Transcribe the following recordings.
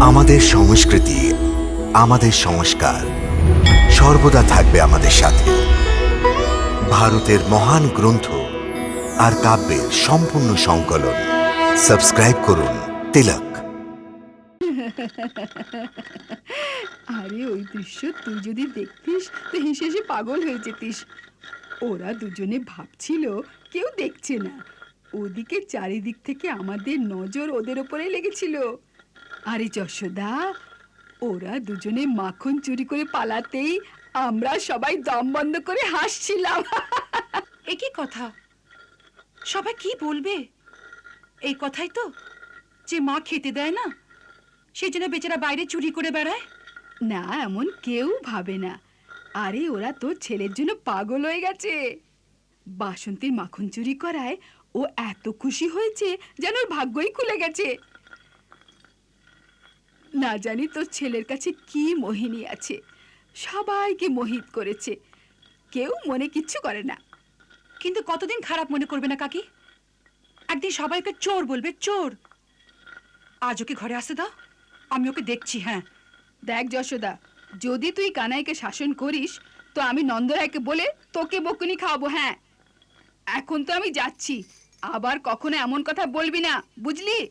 আমাদের সংস্কৃতি, আমাদের সংস্কার সর্বদা থাকবে আমাদের সাথে। ভারতের মহান গ্রন্থ আর কাব্যের সম্পূর্ণ সংকলন। সাবস্ক্রাইব করুন তিলক। আরে, ওই দৃশ্য তুই যদি দেখতিস, তো হেসে হেসে পাগল হয়ে যেতিস। ওরা দুজনে ভাবছিল, কেউ দেখছে না। ওদিকে চারিদিক থেকে আমাদের নজর ওদের ওপরে লেগেছিল। আরে যশোদা ওরা দুজনে মাখন চুরি করে পালাতেই আমরা সবাই দম বন্ধ করে হাসছিলাম। এ কি কথা? সবাই কি বলবে? এই কথাই তো যে মা খেতে দেয় না সেই জন্য বেচারা বাইরে চুরি করে বেড়ায়? না এমন কেউ ভাবে না। আরে ওরা তোর ছেলের জন্য পাগল হয়ে গেছে। বাসন্তীর মাখন চুরি করায় ও এত খুশি হয়েছে যেন ওর ভাগ্যই খুলে গেছে। না জানি তোর ছেলের কাছে কি মোহিনী আছে। সবাইকে মোহিত করেছে। কেউ মনে কিচ্ছু করে না। কিন্তু কতদিন খারাপ মনে করবে না কাকি? একদিন সবাইকে চোর বলবে, চোর। আজ ওকে ঘরে আসতে দাও, আমি ওকে দেখছি হ্যাঁ। দেখ যশোদা, যদি তুই কানাইকে শাসন করিস, তো আমি নন্দরায়কে বলে তোকে বকুনি খাওয়াবো হ্যাঁ। এখন তো আমি যাচ্ছি, আবার কখনো এমন কথা বলবি না, বুঝলি?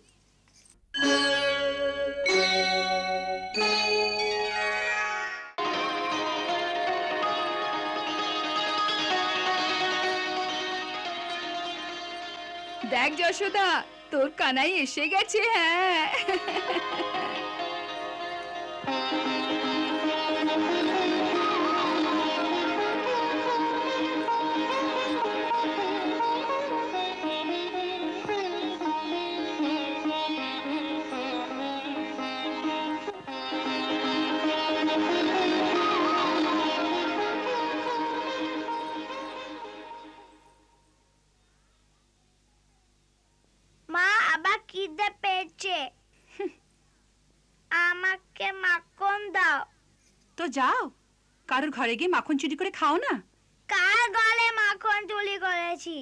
দেখ যশোদা তোর কানাই এসে গেছে হ্যাঁ। আমাকে মাখন দাও। তো যাও। কারোর ঘরে গিয়ে মাখন চুরি করে খাও না। কার গলে মাখন চুরি করেছি?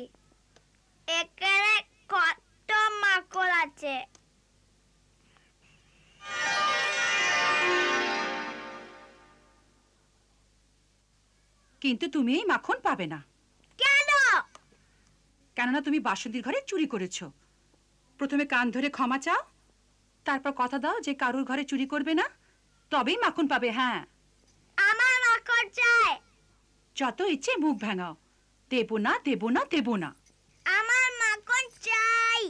এখানে কত মাখন আছে। কিন্তু তুমি এই মাখন পাবে না। কেন? কেননা তুমি বাসন্তীর ঘরে চুরি করেছ। প্রথমে কান ধরে ক্ষমা চাও তারপর কথা দাও যে কারুর ঘরে চুরি করবে না। তবেই মাখন পাবে হ্যাঁ। আমার মাখন চাই। যত ইচ্ছে মুখ ভাঙাও। দেবো না দেবো না দেবো না। আমার মাখন চাই।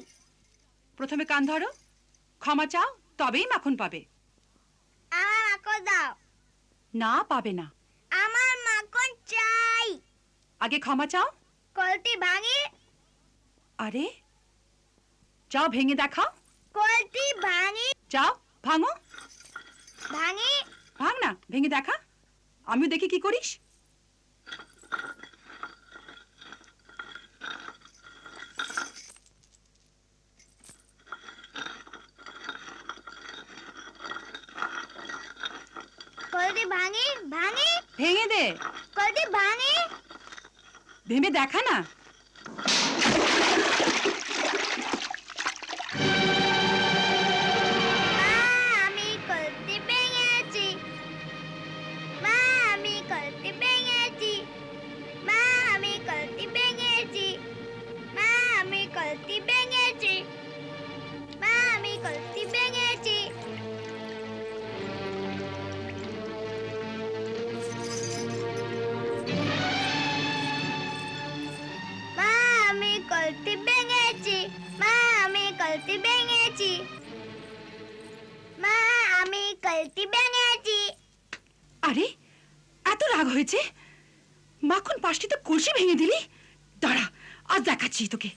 প্রথমে কান ধরো ক্ষমা চাও তবেই মাখন পাবে। আমার মাখন দাও। না পাবে না। আমার মাখন চাই। আগে ক্ষমা চাও। কলটি ভাঙি। আরে যাও ভেঙে দেখাও। কলটি ভাঙি। যাও ভাঙো। ভাঙি। ভাঙ না ভেঙে দেখা। আমিও দেখি কি করিস। কলটি ভাঙি ভাঙি। ভেঙে দে। কলটি ভাঙি। ভেঙে দেখা না। কলটি ভেঙেছি আরে, এত রাগ হয়েছে? মাখন পাশটি তো কলসি ভেঙে দিলি? দাঁড়া, আজ দেখাচ্ছি তোকে।